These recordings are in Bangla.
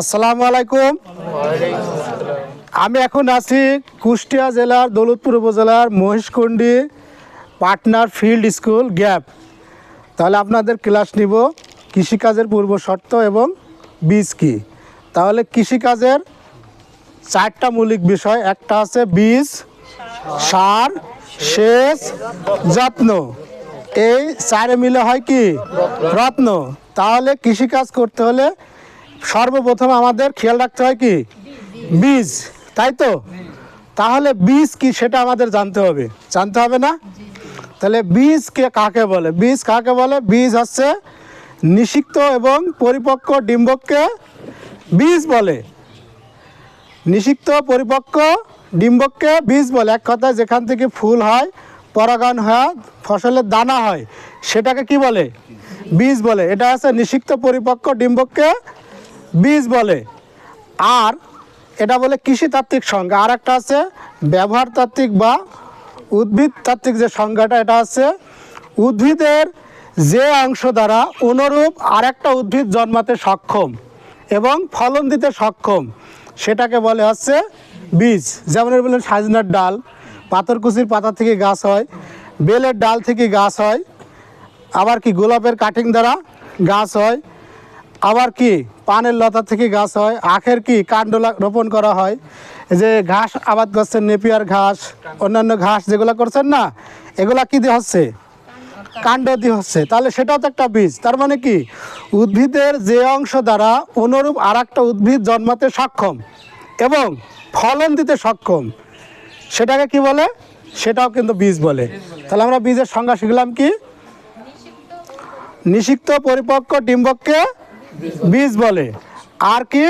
আসসালামু আলাইকুম। আমি এখন আছি কুষ্টিয়া জেলার দৌলতপুর উপজেলার মহিষকুণ্ডি পাটনার ফিল্ড স্কুল গ্যাপ। তাহলে আপনাদের ক্লাস নিব, কৃষিকাজের পূর্ব শর্ত এবং বীজ কি। তাহলে কৃষিকাজের চারটা মৌলিক বিষয়, একটা আছে বীজ, সার, সেচ, যত্ন। এই চারে মিলে হয় কি? রত্ন। তাহলে কৃষিকাজ করতে হলে সর্বপ্রথম আমাদের খেয়াল রাখতে হয় কি? বীজ। তাই তো? তাহলে বীজ কি সেটা আমাদের জানতে হবে। জানতে হবে না? তাহলে বীজ কে কাকে বলে? বীজ কাকে বলে? বীজ হচ্ছে নিষিক্ত এবং পরিপক্ক ডিম্বককে বীজ বলে। নিষিক্ত, পরিপক্ক ডিম্বককে বীজ বলে। এক কথায় যেখান থেকে ফুল হয়, পরাগায়ন হয়, ফসলের দানা হয়, সেটাকে কি বলে? বীজ বলে। এটা আছে নিষিক্ত, পরিপক্ক ডিম্বককে বীজ বলে। আর এটা বলে কৃষিতাত্ত্বিক সংজ্ঞা। আর একটা আছে ব্যবহার তাত্ত্বিক বা উদ্ভিদ তাত্ত্বিক যে সংজ্ঞাটা, এটা আছে উদ্ভিদের যে অংশ দ্বারা অনুরূপ আরেকটা উদ্ভিদ জন্মাতে সক্ষম এবং ফলন দিতে সক্ষম, সেটাকে বলে হচ্ছে বীজ। যেমন বলেন সাজনার ডাল, পাথরকুচির পাতা থেকে গাছ হয়, বেলের ডাল থেকে গাছ হয়, আবার কি গোলাপের কাটিং দ্বারা গাছ হয়, আবার কি পানের লতা থেকে গাছ হয়। আখের কি কাণ্ড রোপণ করা হয়? যে ঘাস, আবাদ করছেন, নেপিয়ার ঘাস, অন্যান্য ঘাস যেগুলো করছেন না, এগুলা কি দিয়ে হচ্ছে? কাণ্ড দিয়ে হচ্ছে। তাহলে সেটাও তো একটা বীজ। তার মানে কি? উদ্ভিদের যে অংশ দ্বারা অনুরূপ আর একটা উদ্ভিদ জন্মাতে সক্ষম এবং ফলন দিতে সক্ষম। সেটাকে কি বলে? সেটাও কিন্তু বীজ বলে। তাহলে আমরা বীজের সংজ্ঞা শিখলাম কি? নিষিক্ত পরিপক্ক ডিম্বককে বীজ বলে। আর কি?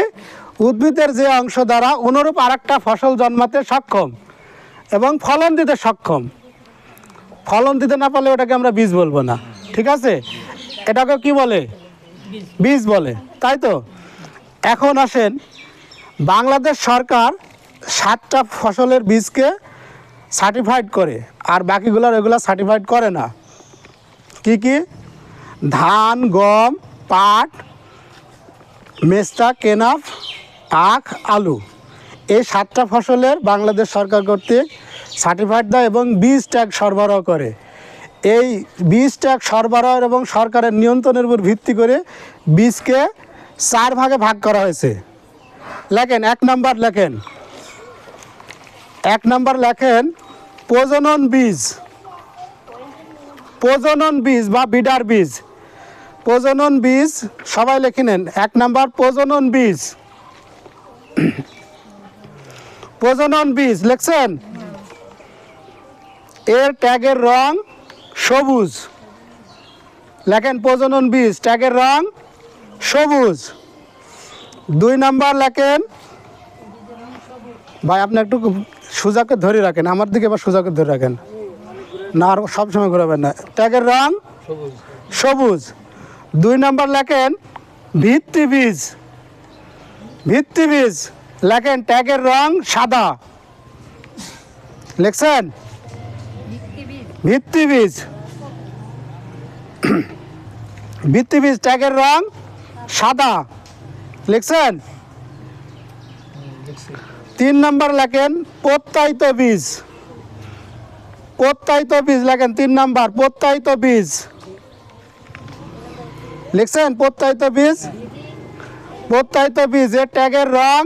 উদ্ভিদের যে অংশ দ্বারা অনুরূপ আরেকটা ফসল জন্মাতে সক্ষম এবং ফলন দিতে সক্ষম। ফলন দিতে না পারলে ওটাকে আমরা বীজ বলব না। ঠিক আছে? এটাকে কি বলে? বীজ বলে। তাই তো? এখন আসেন, বাংলাদেশ সরকার সাতটা ফসলের বীজকে সার্টিফাইড করে, আর বাকিগুলোর এগুলো সার্টিফাইড করে না। কি কি? ধান, গম, পাট মেস্টা কেনাফ, আখ, আলু। এই সাতটা ফসলের বাংলাদেশ সরকার কর্তৃক সার্টিফাইড দেয় এবং বীজ ট্যাগ সরবরাহ করে। এই বীজ ট্যাগ সরবরাহ এবং সরকারের নিয়ন্ত্রণের উপর ভিত্তি করে বীজকে চার ভাগে ভাগ করা হয়েছে। লেখেন, এক নাম্বার লেখেন। এক নাম্বার লেখেন, প্রজনন বীজ। প্রজনন বীজ বা বিডার বীজ। প্রজনন বীজ সবাই লিখে নেন। এক নাম্বার প্রজনন বীজ। প্রজনন বীজ লিখছেন? এর ট্যাগের রং সবুজ। লেখেন প্রজনন বীজ ট্যাগের রং সবুজ। দুই নাম্বার লেখেন ভাই আপনি একটু সুজাকে ধরে রাখেন আমার দিকে বা সুজাকে ধরে রাখেন। না আর সবসময় ঘোরাবেন না। ট্যাগের রং সবুজ। দুই নাম্বার লেখেন ভিত্তি বীজ। ভিত্তি বীজ। লেখেন ট্যাগের রং সাদা। লেখছেন? ভিত্তি বীজ। ভিত্তি বীজ। ট্যাগের রং সাদা। লিখছেন? তিন নাম্বার লেখেন প্রত্যায়িত বীজ। প্রত্যায়িত বীজ লেখেন তিন নাম্বার প্রত্যায়িত বীজ। লিখছেন, প্রত্যায়িত বীজ? প্রত্যায়িত বীজ, এর ট্যাগের রং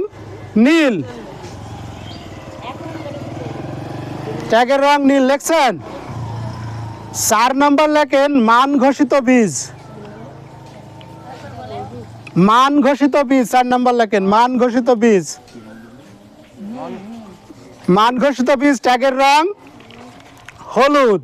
নীল। ট্যাগের রং নীল, লিখছেন? চার নম্বর লেখেন, মান ঘোষিত বীজ। মান ঘোষিত বীজ, চার নম্বর লেখেন, মান ঘোষিত বীজ। মান ঘোষিত বীজ, ট্যাগের রং হলুদ।